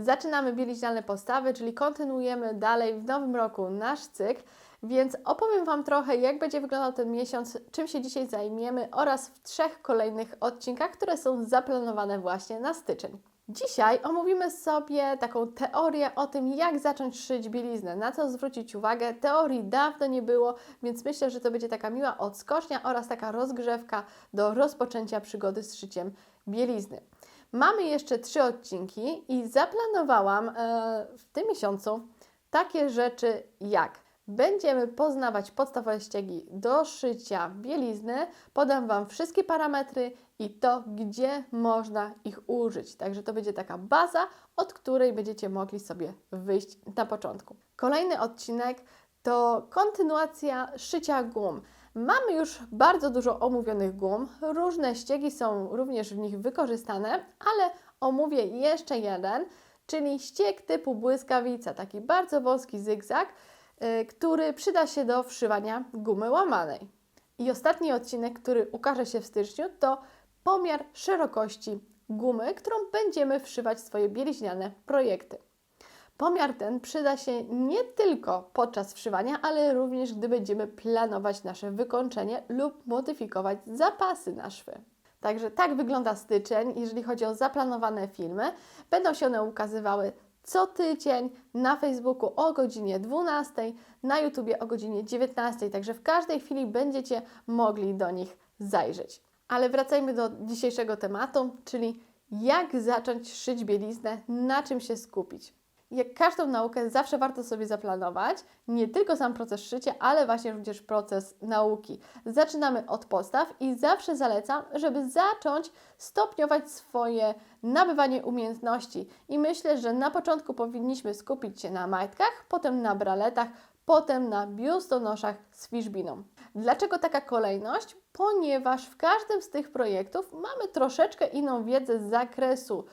Zaczynamy bieliźniane postawy, czyli kontynuujemy dalej w nowym roku nasz cykl, więc opowiem Wam trochę, jak będzie wyglądał ten miesiąc, czym się dzisiaj zajmiemy oraz w trzech kolejnych odcinkach, które są zaplanowane właśnie na styczeń. Dzisiaj omówimy sobie taką teorię o tym, jak zacząć szyć bieliznę, na co zwrócić uwagę. Teorii dawno nie było, więc myślę, że to będzie taka miła odskocznia oraz taka rozgrzewka do rozpoczęcia przygody z szyciem bielizny. Mamy jeszcze trzy odcinki i zaplanowałam e, w tym miesiącu takie rzeczy jak Będziemy poznawać podstawowe ściegi do szycia bielizny. Podam Wam wszystkie parametry i to, gdzie można ich użyć. Także to będzie taka baza, od której będziecie mogli sobie wyjść na początku. Kolejny odcinek to kontynuacja szycia gum. Mamy już bardzo dużo omówionych gum, różne ściegi są również w nich wykorzystane, ale omówię jeszcze jeden, czyli ścieg typu błyskawica, taki bardzo wąski zygzak, y, który przyda się do wszywania gumy łamanej. I ostatni odcinek, który ukaże się w styczniu, to pomiar szerokości gumy, którą będziemy wszywać swoje bieliźniane projekty. Pomiar ten przyda się nie tylko podczas wszywania, ale również gdy będziemy planować nasze wykończenie lub modyfikować zapasy na szwy. Także tak wygląda styczeń, jeżeli chodzi o zaplanowane filmy. Będą się one ukazywały co tydzień na Facebooku o godzinie 12, na YouTubie o godzinie 19, także w każdej chwili będziecie mogli do nich zajrzeć. Ale wracajmy do dzisiejszego tematu, czyli jak zacząć szyć bieliznę, na czym się skupić. Jak każdą naukę, zawsze warto sobie zaplanować nie tylko sam proces szycia, ale właśnie również proces nauki. Zaczynamy od postaw i zawsze zalecam, żeby zacząć stopniować swoje nabywanie umiejętności. I myślę, że na początku powinniśmy skupić się na majtkach, potem na braletach, potem na biustonoszach z fiszbiną. Dlaczego taka kolejność? Ponieważ w każdym z tych projektów mamy troszeczkę inną wiedzę z zakresu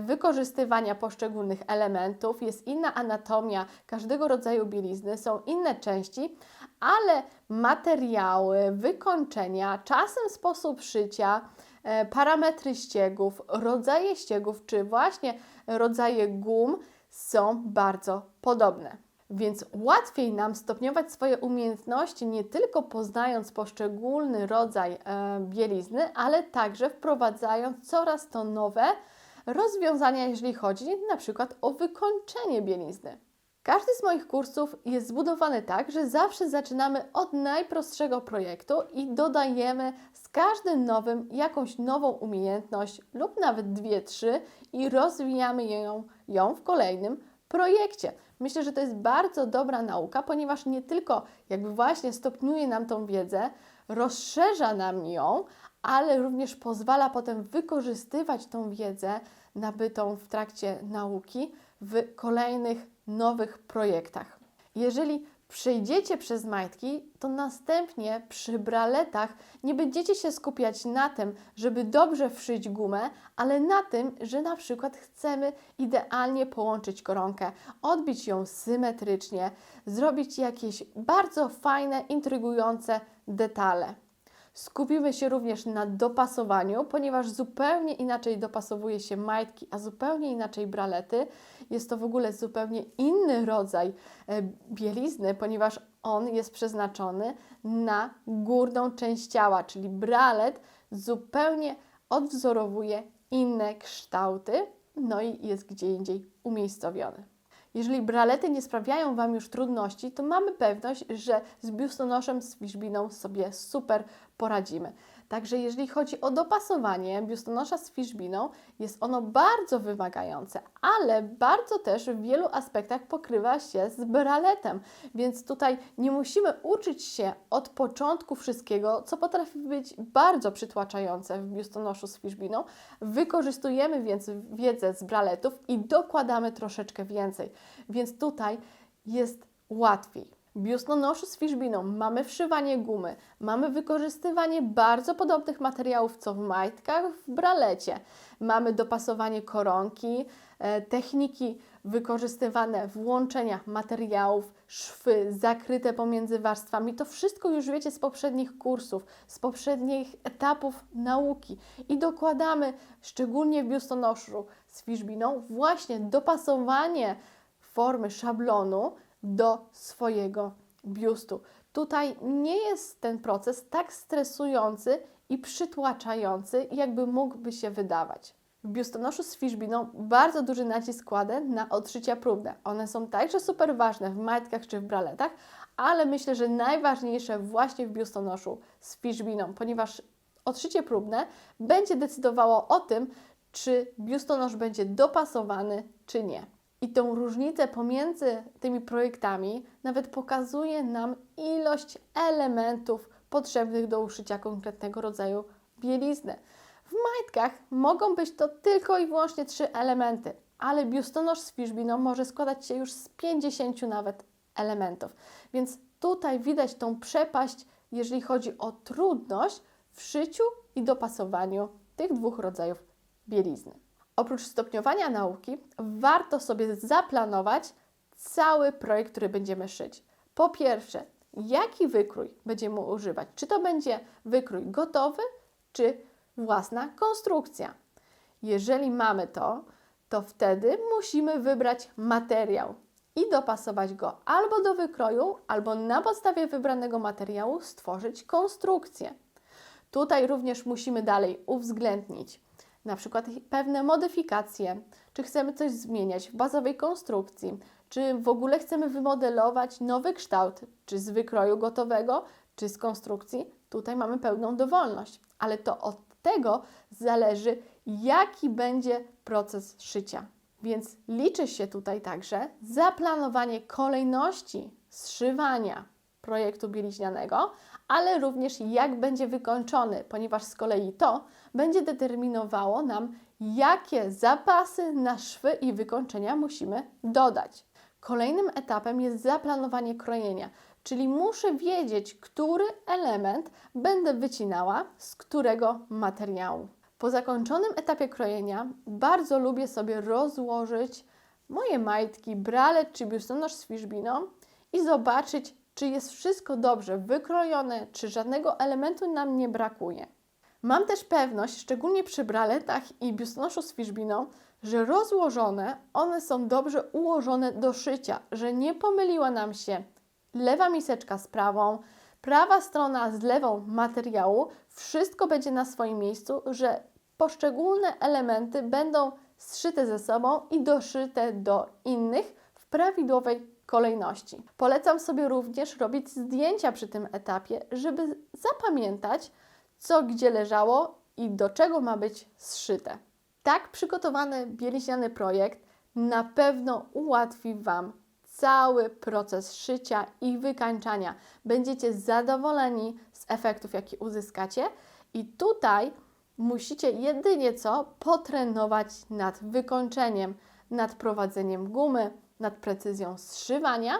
wykorzystywania poszczególnych elementów, jest inna anatomia każdego rodzaju bielizny, są inne części, ale materiały, wykończenia, czasem sposób szycia, e, parametry ściegów, rodzaje ściegów, czy właśnie rodzaje gum są bardzo podobne. Więc łatwiej nam stopniować swoje umiejętności nie tylko poznając poszczególny rodzaj e, bielizny, ale także wprowadzając coraz to nowe rozwiązania, jeżeli chodzi na przykład o wykończenie bielizny. Każdy z moich kursów jest zbudowany tak, że zawsze zaczynamy od najprostszego projektu i dodajemy z każdym nowym jakąś nową umiejętność lub nawet dwie, trzy i rozwijamy ją, ją w kolejnym projekcie. Myślę, że to jest bardzo dobra nauka, ponieważ nie tylko jakby właśnie stopniuje nam tą wiedzę, rozszerza nam ją, ale również pozwala potem wykorzystywać tą wiedzę nabytą w trakcie nauki w kolejnych nowych projektach. Jeżeli przejdziecie przez majtki, to następnie przy braletach nie będziecie się skupiać na tym, żeby dobrze wszyć gumę, ale na tym, że na przykład chcemy idealnie połączyć koronkę, odbić ją symetrycznie, zrobić jakieś bardzo fajne, intrygujące detale. Skupimy się również na dopasowaniu, ponieważ zupełnie inaczej dopasowuje się majtki, a zupełnie inaczej bralety. Jest to w ogóle zupełnie inny rodzaj e, bielizny, ponieważ on jest przeznaczony na górną część ciała, czyli bralet zupełnie odwzorowuje inne kształty, no i jest gdzie indziej umiejscowiony. Jeżeli bralety nie sprawiają Wam już trudności, to mamy pewność, że z biustonoszem z fiszbiną sobie super poradzimy. Także jeżeli chodzi o dopasowanie biustonosza z fiszbiną, jest ono bardzo wymagające, ale bardzo też w wielu aspektach pokrywa się z braletem, więc tutaj nie musimy uczyć się od początku wszystkiego, co potrafi być bardzo przytłaczające w biustonoszu z fiszbiną. Wykorzystujemy więc wiedzę z braletów i dokładamy troszeczkę więcej, więc tutaj jest łatwiej. Biustonoszu z fiszbiną. Mamy wszywanie gumy, mamy wykorzystywanie bardzo podobnych materiałów co w majtkach, w bralecie, mamy dopasowanie koronki, e, techniki wykorzystywane w łączeniach materiałów, szwy zakryte pomiędzy warstwami. To wszystko już wiecie z poprzednich kursów, z poprzednich etapów nauki. I dokładamy szczególnie w biustonoszu z fiszbiną właśnie dopasowanie formy szablonu do swojego biustu. Tutaj nie jest ten proces tak stresujący i przytłaczający, jakby mógłby się wydawać. W biustonoszu z fiszbiną bardzo duży nacisk kładę na odszycia próbne. One są także super ważne w majtkach czy w braletach, ale myślę, że najważniejsze właśnie w biustonoszu z fiszbiną, ponieważ odszycie próbne będzie decydowało o tym, czy biustonosz będzie dopasowany, czy nie. I tą różnicę pomiędzy tymi projektami nawet pokazuje nam ilość elementów potrzebnych do uszycia konkretnego rodzaju bielizny. W majtkach mogą być to tylko i wyłącznie trzy elementy, ale biustonosz z fiszbiną może składać się już z 50 nawet elementów. Więc tutaj widać tą przepaść, jeżeli chodzi o trudność w szyciu i dopasowaniu tych dwóch rodzajów bielizny. Oprócz stopniowania nauki, warto sobie zaplanować cały projekt, który będziemy szyć. Po pierwsze, jaki wykrój będziemy używać? Czy to będzie wykrój gotowy, czy własna konstrukcja? Jeżeli mamy to, to wtedy musimy wybrać materiał i dopasować go albo do wykroju, albo na podstawie wybranego materiału stworzyć konstrukcję. Tutaj również musimy dalej uwzględnić na przykład pewne modyfikacje, czy chcemy coś zmieniać w bazowej konstrukcji, czy w ogóle chcemy wymodelować nowy kształt, czy z wykroju gotowego, czy z konstrukcji. Tutaj mamy pełną dowolność, ale to od tego zależy, jaki będzie proces szycia. Więc liczy się tutaj także zaplanowanie kolejności zszywania projektu bieliźnianego, ale również jak będzie wykończony, ponieważ z kolei to będzie determinowało nam, jakie zapasy na szwy i wykończenia musimy dodać. Kolejnym etapem jest zaplanowanie krojenia, czyli muszę wiedzieć, który element będę wycinała z którego materiału. Po zakończonym etapie krojenia bardzo lubię sobie rozłożyć moje majtki, bralet czy biustonosz z fiszbiną i zobaczyć, czy jest wszystko dobrze wykrojone, czy żadnego elementu nam nie brakuje. Mam też pewność, szczególnie przy braletach i biustonoszu z fiszbiną, że rozłożone one są dobrze ułożone do szycia, że nie pomyliła nam się lewa miseczka z prawą, prawa strona z lewą materiału, wszystko będzie na swoim miejscu, że poszczególne elementy będą zszyte ze sobą i doszyte do innych w prawidłowej kolejności. Polecam sobie również robić zdjęcia przy tym etapie, żeby zapamiętać, co gdzie leżało i do czego ma być zszyte. Tak przygotowany bieliźniany projekt na pewno ułatwi Wam cały proces szycia i wykańczania. Będziecie zadowoleni z efektów, jakie uzyskacie, i tutaj musicie jedynie co potrenować nad wykończeniem, nad prowadzeniem gumy, nad precyzją zszywania,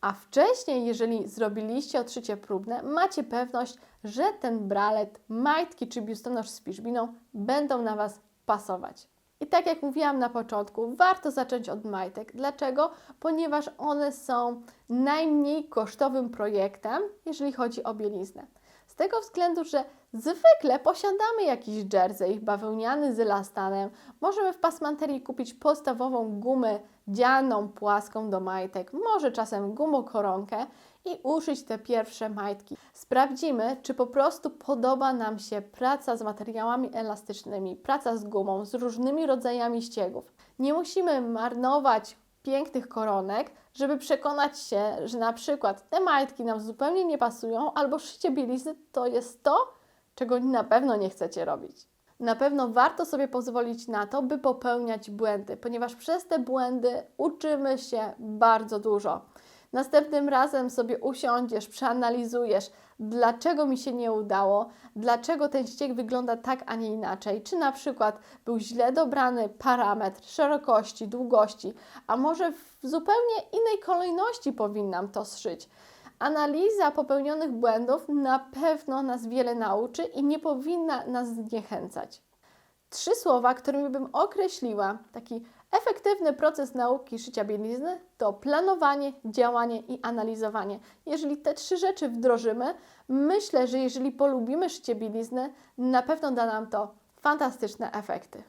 a wcześniej, jeżeli zrobiliście odszycie próbne, macie pewność, że ten bralet, majtki czy biustonosz z piżbiną będą na Was pasować. I tak jak mówiłam na początku, warto zacząć od majtek. Dlaczego? Ponieważ one są najmniej kosztowym projektem, jeżeli chodzi o bieliznę. Z tego względu, że zwykle posiadamy jakiś jersey bawełniany z elastanem. Możemy w pasmanterii kupić podstawową gumę dzianą, płaską do majtek, może czasem gumokoronkę i uszyć te pierwsze majtki. Sprawdzimy, czy po prostu podoba nam się praca z materiałami elastycznymi, praca z gumą, z różnymi rodzajami ściegów. Nie musimy marnować pięknych koronek, żeby przekonać się, że na przykład te majtki nam zupełnie nie pasują, albo szycie bielizny to jest to, czego na pewno nie chcecie robić. Na pewno warto sobie pozwolić na to, by popełniać błędy, ponieważ przez te błędy uczymy się bardzo dużo. Następnym razem sobie usiądziesz, przeanalizujesz, dlaczego mi się nie udało, dlaczego ten ściek wygląda tak, a nie inaczej. Czy na przykład był źle dobrany parametr szerokości, długości, a może w zupełnie innej kolejności powinnam to zszyć. Analiza popełnionych błędów na pewno nas wiele nauczy i nie powinna nas zniechęcać. Trzy słowa, którymi bym określiła taki efektywny proces nauki szycia bielizny to planowanie, działanie i analizowanie. Jeżeli te trzy rzeczy wdrożymy, myślę, że jeżeli polubimy szycie bielizny, na pewno da nam to fantastyczne efekty.